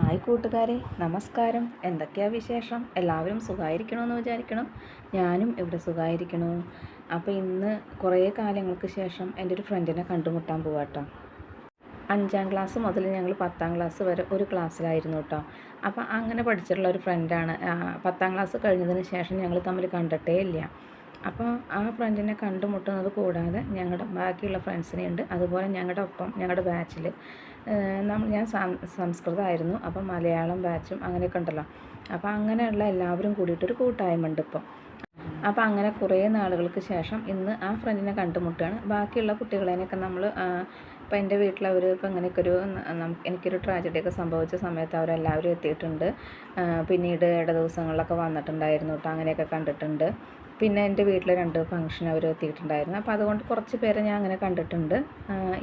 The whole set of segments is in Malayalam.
ഹായ് കൂട്ടുകാരെ നമസ്കാരം. എന്തൊക്കെയാ വിശേഷം? എല്ലാവരും സുഖമായിരിക്കണമെന്ന് വിചാരിക്കണം. ഞാനും ഇവിടെ സുഖമായിരിക്കണു അപ്പോൾ ഇന്ന് കുറേ കാലങ്ങൾക്ക് ശേഷം എന്റെ ഒരു ഫ്രണ്ടിനെ കണ്ടുമുട്ടാൻ പോവാട്ടോ അഞ്ചാം ക്ലാസ് മുതൽ ഞങ്ങൾ പത്താം ക്ലാസ് വരെ ഒരു ക്ലാസ്സിലായിരുന്നു കേട്ടോ അപ്പോൾ അങ്ങനെ പഠിച്ചിട്ടുള്ള ഒരു ഫ്രണ്ടാണ്. പത്താം ക്ലാസ് കഴിഞ്ഞതിന് ശേഷം ഞങ്ങൾ തമ്മിൽ കണ്ടിട്ടേ ഇല്ല. അപ്പോൾ ആ ഫ്രണ്ടിനെ കണ്ടുമുട്ടുന്നത് കൂടാതെ ഞങ്ങളുടെ ബാക്കിയുള്ള ഫ്രണ്ട്സിനെ ഉണ്ട് അതുപോലെ ഞങ്ങളുടെ ഒപ്പം ഞങ്ങളുടെ ബാച്ചിൽ. ഞാൻ സംസ്കൃതമായിരുന്നു. അപ്പം മലയാളം ബാച്ചും അങ്ങനെയൊക്കെ ഉണ്ടല്ലോ. അപ്പോൾ അങ്ങനെയുള്ള എല്ലാവരും കൂടിയിട്ടൊരു കൂട്ടായ്മ ഉണ്ട് ഇപ്പം അപ്പോൾ അങ്ങനെ കുറേ നാളുകൾക്ക് ശേഷം ഇന്ന് ആ ഫ്രണ്ടിനെ കണ്ടുമുട്ടുകയാണ്. ബാക്കിയുള്ള കുട്ടികളെയൊക്കെ നമ്മൾ ഇപ്പം എന്റെ വീട്ടിലവർ ഇപ്പം ഇങ്ങനെയൊക്കെ ഒരു എനിക്കൊരു ട്രാജഡിയൊക്കെ സംഭവിച്ച സമയത്ത് അവരെല്ലാവരും എത്തിയിട്ടുണ്ട്. പിന്നീട് ഇട ദിവസങ്ങളിലൊക്കെ വന്നിട്ടുണ്ടായിരുന്നു കേട്ടോ. അങ്ങനെയൊക്കെ കണ്ടിട്ടുണ്ട്. പിന്നെ എന്റെ വീട്ടിൽ രണ്ട് ഫംഗ്ഷൻ അവർ എത്തിയിട്ടുണ്ടായിരുന്നു. അപ്പോൾ അതുകൊണ്ട് കുറച്ച് പേരെ ഞാൻ അങ്ങനെ കണ്ടിട്ടുണ്ട്.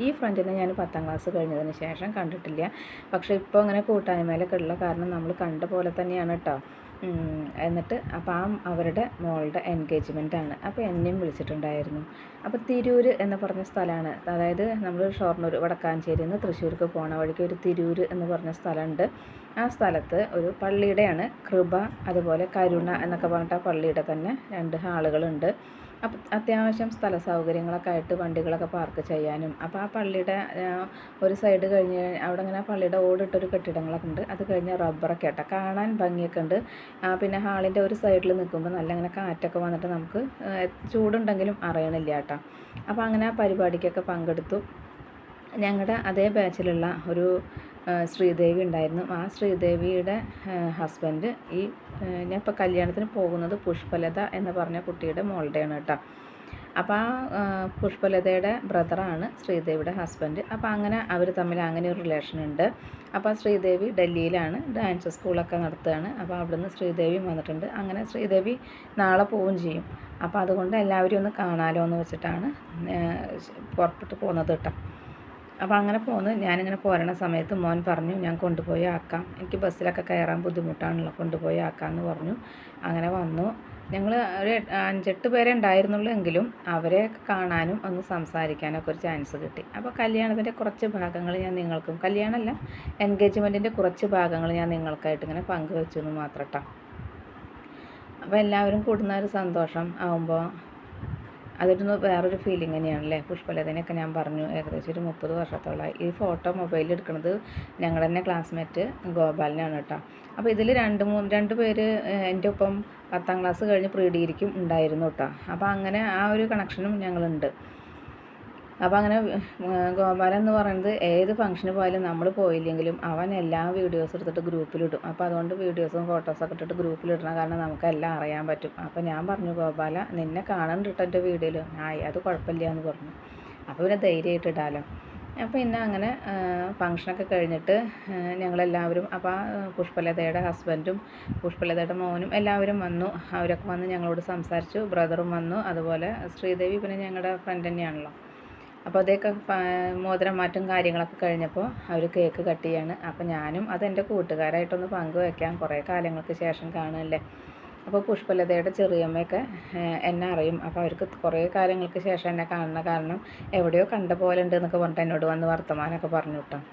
ഈ ഫ്രണ്ടിനെ ഞാൻ പത്താം ക്ലാസ് കഴിഞ്ഞതിന് ശേഷം കണ്ടിട്ടില്ല. പക്ഷേ ഇപ്പോൾ അങ്ങനെ കൂട്ടായ്മയിലൊക്കെ ഉള്ള കാരണം നമ്മൾ കണ്ട പോലെ തന്നെയാണ് കേട്ടോ എന്നിട്ട് അപ്പം ആ അവരുടെ മോളുടെ എൻഗേജ്മെന്റ് ആണ്. അപ്പോൾ എന്നെയും വിളിച്ചിട്ടുണ്ടായിരുന്നു. അപ്പോൾ തിരൂർ എന്ന് പറഞ്ഞ സ്ഥലമാണ് അതായത് നമ്മൾ ഷോർണൂർ വടക്കാഞ്ചേരിയിൽ നിന്ന് തൃശ്ശൂർക്ക് പോണ വഴിക്ക് ഒരു തിരൂർ എന്ന് പറഞ്ഞ സ്ഥലമുണ്ട് ആ സ്ഥലത്ത് ഒരു പള്ളിയുടെയാണ് കൃപ അതുപോലെ കരുണ എന്നൊക്കെ പറഞ്ഞിട്ട് ആ പള്ളിയുടെ തന്നെ രണ്ട് ഹാളുകളുണ്ട്. അപ്പം അത്യാവശ്യം സ്ഥല സൗകര്യങ്ങളൊക്കെ ആയിട്ട് വണ്ടികളൊക്കെ പാർക്ക് ചെയ്യാനും. അപ്പോൾ ആ പള്ളിയുടെ ഒരു സൈഡ് കഴിഞ്ഞ് അവിടെ ഇങ്ങനെ പള്ളിയുടെ ഓടിട്ടൊരു കെട്ടിടങ്ങളൊക്കെ ഉണ്ട്. അത് കഴിഞ്ഞ് റബ്ബറൊക്കെ ആട്ടോ കാണാൻ ഭംഗിയൊക്കെ ഉണ്ട്. പിന്നെ ഹാളിന്റെ ഒരു സൈഡിൽ നിൽക്കുമ്പോൾ നല്ല ഇങ്ങനെ കാറ്റൊക്കെ വന്നിട്ട് നമുക്ക് ചൂടുണ്ടെങ്കിലും അറിയണില്ല കേട്ടോ. അപ്പോൾ അങ്ങനെ ആ പരിപാടിക്കൊക്കെ പങ്കെടുത്തു. ഞങ്ങളുടെ അതേ ബാച്ചിലുള്ള ഒരു ശ്രീദേവി ഉണ്ടായിരുന്നു. ആ ശ്രീദേവിയുടെ ഹസ്ബൻഡ് ഈ ഞാൻ ഇപ്പോൾ കല്യാണത്തിന് പോകുന്നത് പുഷ്പലത എന്ന് പറഞ്ഞ കുട്ടിയുടെ മോളുടെയാണ് കേട്ടോ. അപ്പോൾ ആ പുഷ്പലതയുടെ ബ്രദറാണ് ശ്രീദേവിയുടെ ഹസ്ബൻഡ് അപ്പോൾ അങ്ങനെ അവർ തമ്മിൽ അങ്ങനെ ഒരു റിലേഷൻ ഉണ്ട്. അപ്പോൾ ശ്രീദേവി ഡൽഹിയിലാണ് ഡാൻസ് സ്കൂളൊക്കെ നടത്തുകയാണ്. അപ്പോൾ അവിടുന്ന് ശ്രീദേവിയും വന്നിട്ടുണ്ട്. അങ്ങനെ ശ്രീദേവി നാളെ പോവുകയും ചെയ്യും. അപ്പോൾ അതുകൊണ്ട് എല്ലാവരും ഒന്ന് കാണാലോ എന്ന് വെച്ചിട്ടാണ് പുറപ്പെട്ട് പോകുന്നത് കേട്ടോ. അപ്പോൾ അങ്ങനെ പോന്ന്. ഞാനിങ്ങനെ പോരണ സമയത്ത് മോൻ പറഞ്ഞു ഞാൻ കൊണ്ടുപോയി ആക്കാം. എനിക്ക് ബസ്സിലൊക്കെ കയറാൻ ബുദ്ധിമുട്ടാണല്ലോ. കൊണ്ടുപോയി ആക്കാമെന്ന് പറഞ്ഞു. അങ്ങനെ വന്നു. ഞങ്ങൾ ഒരു അഞ്ചെട്ട് പേരെ ഉണ്ടായിരുന്നുള്ളൂ എങ്കിലും അവരെ കാണാനും ഒന്ന് സംസാരിക്കാനൊക്കെ ഒരു ചാൻസ് കിട്ടി. അപ്പോൾ കല്യാണത്തിന്റെ കുറച്ച് ഭാഗങ്ങൾ ഞാൻ നിങ്ങൾക്കും കല്യാണമല്ല എൻഗേജ്മെന്റിന്റെ കുറച്ച് ഭാഗങ്ങൾ ഞാൻ നിങ്ങൾക്കായിട്ട് ഇങ്ങനെ പങ്കുവെച്ചു എന്ന് മാത്രം അപ്പോൾ എല്ലാവരും കൂടുന്ന ഒരു സന്തോഷം ആകുമ്പോൾ അതൊരു വേറൊരു ഫീലിംഗ് തന്നെയാണല്ലേ? പുഷ്പലതനെയൊക്കെ ഞാൻ പറഞ്ഞു. ഏകദേശം ഒരു മുപ്പത് വർഷത്തോളമായി ഈ ഫോട്ടോ മൊബൈലിൽ എടുക്കുന്നത് ഞങ്ങളുടെ തന്നെ ക്ലാസ്മേറ്റ് ഗോപാലിനാണ് കേട്ടോ അപ്പോൾ ഇതിൽ രണ്ട് മൂന്ന് രണ്ട് പേര് എന്റെ ഒപ്പം പത്താം ക്ലാസ് കഴിഞ്ഞ് പ്രീ ഡിഗ്രിക്കും ഉണ്ടായിരുന്നു കേട്ടോ അപ്പോൾ അങ്ങനെ ആ ഒരു കണക്ഷനും ഞങ്ങളുണ്ട്. അപ്പോൾ അങ്ങനെ ഗോപാലൻ എന്ന് പറയുന്നത് ഏത് ഫംഗ്ഷന് പോയാലും നമ്മൾ പോയില്ലെങ്കിലും അവൻ എല്ലാ വീഡിയോസ് എടുത്തിട്ട് ഗ്രൂപ്പിലിടും അപ്പോൾ അതുകൊണ്ട് വീഡിയോസും ഫോട്ടോസും ഫോട്ടോസൊക്കെ ഇട്ടിട്ട് ഗ്രൂപ്പിലിടണം കാരണം നമുക്കെല്ലാം അറിയാൻ പറ്റും. അപ്പോൾ ഞാൻ പറഞ്ഞു ഗോപാല നിന്നെ കാണണ്ടിട്ടോ എന്റെ വീഡിയോയിൽ ആയി അത് കുഴപ്പമില്ല എന്ന് പറഞ്ഞു. അപ്പോൾ പിന്നെ ധൈര്യമായിട്ട് ഇടാലോ. അപ്പോൾ പിന്നെ അങ്ങനെ ഫങ്ഷനൊക്കെ കഴിഞ്ഞിട്ട് ഞങ്ങളെല്ലാവരും അപ്പോൾ പുഷ്പലതയുടെ ഹസ്ബൻഡും പുഷ്പലതയുടെ മോനും എല്ലാവരും വന്നു. അവരൊക്കെ വന്ന് ഞങ്ങളോട് സംസാരിച്ചു. ബ്രദറും വന്നു. അതുപോലെ ശ്രീദേവി പിന്നെ ഞങ്ങളുടെ ഫ്രണ്ട് തന്നെയാണല്ലോ. അപ്പോൾ അതൊക്കെ മോതിരം മാറ്റും കാര്യങ്ങളൊക്കെ കഴിഞ്ഞപ്പോൾ അവർ കേക്ക് കട്ട് ചെയ്യാണ്. അപ്പോൾ ഞാനും അതെന്റെ കൂട്ടുകാരായിട്ടൊന്ന് പങ്കുവെക്കാം. കുറേ കാലങ്ങൾക്ക് ശേഷം കാണുമല്ലേ? അപ്പോൾ പുഷ്പലതയുടെ ചെറിയമ്മയൊക്കെ എന്നെ അറിയും. അപ്പോൾ അവർക്ക് കുറേ കാലങ്ങൾക്ക് ശേഷം എന്നെ കാണുന്ന കാരണം എവിടെയോ കണ്ട പോലെ ഉണ്ട് എന്നൊക്കെ പറഞ്ഞിട്ട് എന്നോട് വന്ന് വർത്തമാനമൊക്കെ പറഞ്ഞു കിട്ടാം.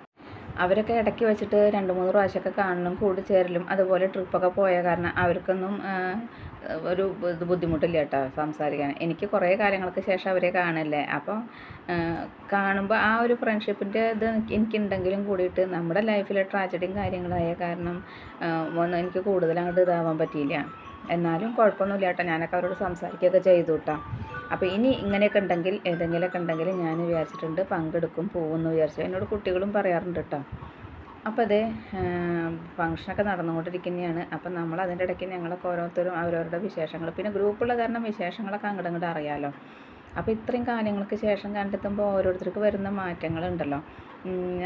അവരൊക്കെ ഇടയ്ക്ക് വെച്ചിട്ട് രണ്ട് മൂന്ന് പ്രാവശ്യമൊക്കെ കാണണം കൂടി ചേരലും അതുപോലെ ട്രിപ്പൊക്കെ പോയ കാരണം അവർക്കൊന്നും ഒരു ഇത് ബുദ്ധിമുട്ടില്ല കേട്ടോ സംസാരിക്കാൻ. എനിക്ക് കുറേ കാര്യങ്ങൾക്ക് ശേഷം അവരെ കാണല്ലേ. അപ്പോൾ കാണുമ്പോൾ ആ ഒരു ഫ്രണ്ട്ഷിപ്പിന്റെ ഇത് എനിക്കുണ്ടെങ്കിലും കൂടിയിട്ട് നമ്മുടെ ലൈഫിലെ ട്രാജഡിയും കാര്യങ്ങളായ കാരണം ഒന്നും എനിക്ക് കൂടുതൽ അങ്ങോട്ട് ഇതാവാൻ പറ്റിയില്ല. എന്നാലും കുഴപ്പമൊന്നുമില്ല കേട്ടോ. ഞാനൊക്കെ അവരോട് സംസാരിക്കുകയൊക്കെ ചെയ്തു കേട്ടോ. അപ്പോൾ ഇനി ഇങ്ങനെയൊക്കെ ഉണ്ടെങ്കിൽ ഏതെങ്കിലുമൊക്കെ ഉണ്ടെങ്കിൽ ഞാൻ വിചാരിച്ചിട്ടുണ്ട് പങ്കെടുക്കും പോകുമെന്ന് വിചാരിച്ചു. എന്നോട് കുട്ടികളും പറയാറുണ്ട് കേട്ടോ. അപ്പോൾ അതേ ഫങ്ഷനൊക്കെ നടന്നുകൊണ്ടിരിക്കുന്നതാണ് അപ്പം നമ്മൾ അതിന്റെ ഇടയ്ക്ക് ഞങ്ങളൊക്കെ ഓരോരുത്തരും അവരവരുടെ വിശേഷങ്ങൾ പിന്നെ ഗ്രൂപ്പുള്ള കാരണം വിശേഷങ്ങളൊക്കെ അങ്ങോട്ട് ഇങ്ങോട്ട് അറിയാമല്ലോ അപ്പോൾ ഇത്രയും കാര്യങ്ങൾക്ക് ശേഷം കണ്ടെത്തുമ്പോൾ ഓരോരുത്തർക്ക് വരുന്ന മാറ്റങ്ങളുണ്ടല്ലോ.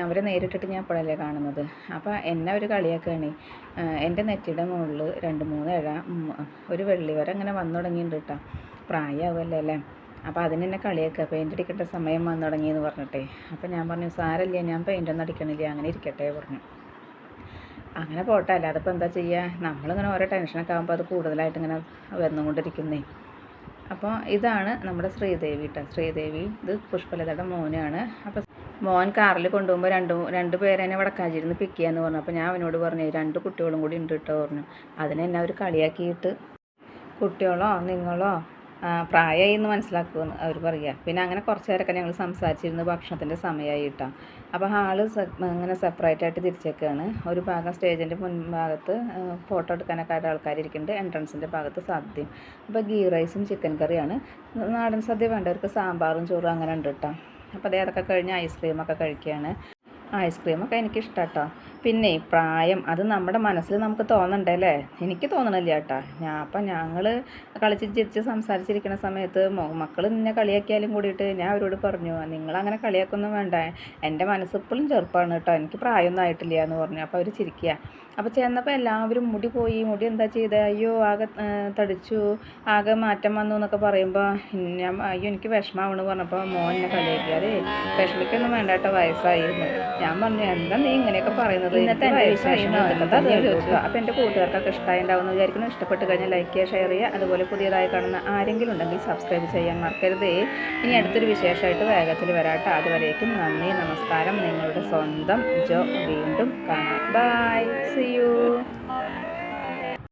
അവരെ നേരിട്ടിട്ട് ഞാൻ ഇപ്പോഴല്ലേ കാണുന്നത്. അപ്പോൾ എന്നെ ഒരു കളിയാക്കുകയാണ് എന്റെ നെറ്റിയുടെ മുകളിൽ രണ്ട് മൂന്ന് ഇഴ ഒരു വെള്ളി വരെ അങ്ങനെ വന്നു തുടങ്ങിയിട്ടുണ്ട് കേട്ടോ. പ്രായമാവുമല്ലേ അല്ലേ? അപ്പോൾ അതിന് എന്നെ കളിയാക്കുക പെയിന്റ് അടിക്കേണ്ട സമയം വന്നു തുടങ്ങിയെന്ന് പറഞ്ഞിട്ടേ. അപ്പോൾ ഞാൻ പറഞ്ഞു സാരല്ല ഞാൻ പെയിന്റ് ഒന്നും അടിക്കണില്ല. അങ്ങനെ ഇരിക്കട്ടെ പറഞ്ഞു. അങ്ങനെ പോട്ടെ. അല്ലാതെ ഇപ്പോൾ എന്താ ചെയ്യുക നമ്മളിങ്ങനെ ഓരോ ടെൻഷനൊക്കെ ആകുമ്പോൾ അത് കൂടുതലായിട്ട് ഇങ്ങനെ വന്നുകൊണ്ടിരിക്കുന്നേ. അപ്പോൾ ഇതാണ് നമ്മുടെ ശ്രീദേവി കേട്ടോ ശ്രീദേവി ഇത് പുഷ്പലതയുടെ മോനാണ്. അപ്പോൾ മോൻ കാറിൽ കൊണ്ടുപോകുമ്പോൾ രണ്ട് രണ്ട് പേരെന്നെ വടക്കാഞ്ചേരിന്ന് പിക്ക് ചെയ്യാന്ന് പറഞ്ഞു. അപ്പോൾ ഞാൻ അവനോട് പറഞ്ഞു രണ്ട് കുട്ടികളും കൂടി ഉണ്ട് കേട്ടോ പറഞ്ഞു. അതിനെ എന്നെ അവർ കളിയാക്കിയിട്ട് കുട്ടികളോ നിങ്ങളോ പ്രായമായി എന്ന് മനസ്സിലാക്കുമെന്ന് അവർ പറയുക പിന്നെ അങ്ങനെ കുറച്ച് നേരമൊക്കെ ഞങ്ങൾ സംസാരിച്ചിരുന്നു ഭക്ഷണത്തിന്റെ സമയമായി കിട്ടാം അപ്പോൾ ഹാൾ അങ്ങനെ സെപ്പറേറ്റ് ആയിട്ട് തിരിച്ചേക്കാണ്. ഒരു ഭാഗം സ്റ്റേജിന്റെ മുൻഭാഗത്ത് ഫോട്ടോ എടുക്കാനൊക്കെ ആയിട്ട് ആൾക്കാരിരിക്കുന്നുണ്ട് എൻട്രൻസിന്റെ ഭാഗത്ത് സദ്യയും. അപ്പോൾ ഗീ റൈസും ചിക്കൻ കറിയാണ്. നാടൻ സദ്യ വേണ്ടവർക്ക് സാമ്പാറും ചോറും അങ്ങനെ ഉണ്ട് കേട്ടോ അപ്പോൾ അതേ അതൊക്കെ കഴിഞ്ഞ് ഐസ്ക്രീമൊക്കെ കഴിക്കുകയാണ് ഐസ്ക്രീമൊക്കെ എനിക്കിഷ്ടം ഇഷ്ടാട്ടോ പിന്നെ പ്രായം അത് നമ്മുടെ മനസ്സിൽ നമുക്ക് തോന്നണ്ടല്ലേ എനിക്ക് തോന്നണില്ല കേട്ടാ. ഞാൻ അപ്പം ഞങ്ങൾ കളിച്ച് ചിരിച്ച് സംസാരിച്ചിരിക്കുന്ന സമയത്ത് മക്കൾ നിന്നെ കളിയാക്കിയാലും കൂടിയിട്ട് ഞാൻ അവരോട് പറഞ്ഞു നിങ്ങളങ്ങനെ കളിയാക്കൊന്നും വേണ്ട. എന്റെ മനസ്സ് ഇപ്പോഴും ചെറുപ്പമാണ് കേട്ടോ. എനിക്ക് പ്രായമൊന്നും ആയിട്ടില്ല എന്ന് പറഞ്ഞു. അപ്പോൾ അവർ ചിരിക്കുക അപ്പോൾ ചെന്നപ്പോൾ എല്ലാവരും മുടി പോയി. മുടി എന്താ ചെയ്തത് അയ്യോ ആകെ തടിച്ചു. ആകെ മാറ്റം വന്നു എന്നൊക്കെ പറയുമ്പോൾ ഞാൻ അയ്യോ എനിക്ക് വിഷമാവണമെന്ന് പറഞ്ഞപ്പോൾ മോൻ എന്നെ കളിയാക്കി വിഷമിക്കൊന്നും വേണ്ട കേട്ടോ വയസ്സായിരുന്നു ഞാൻ പറഞ്ഞു എന്താ നീ ഇങ്ങനെയൊക്കെ പറയുന്നത്? ഇന്നത്തെ എന്റെ വയസ്സായിരുന്നു അപ്പോൾ എന്റെ കൂട്ടുകാർക്കൊക്കെ ഇഷ്ടമായിട്ടുണ്ടാവുമെന്ന് വിചാരിക്കുന്നു. ഇഷ്ടപ്പെട്ട് കഴിഞ്ഞാൽ ലൈക്ക് ചെയ്യുക ഷെയർ ചെയ്യുക. അതുപോലെ പുതിയതായി കാണുന്ന ആരെങ്കിലും ഉണ്ടെങ്കിൽ സബ്സ്ക്രൈബ് ചെയ്യാൻ മറക്കരുതേ. ഇനി അടുത്തൊരു വിശേഷമായിട്ട് വേഗത്തിൽ വരാട്ടെ. അതുവരേക്കും നന്ദി നമസ്കാരം. നിങ്ങളുടെ സ്വന്തം ജോ വീണ്ടും കാണാം. By C U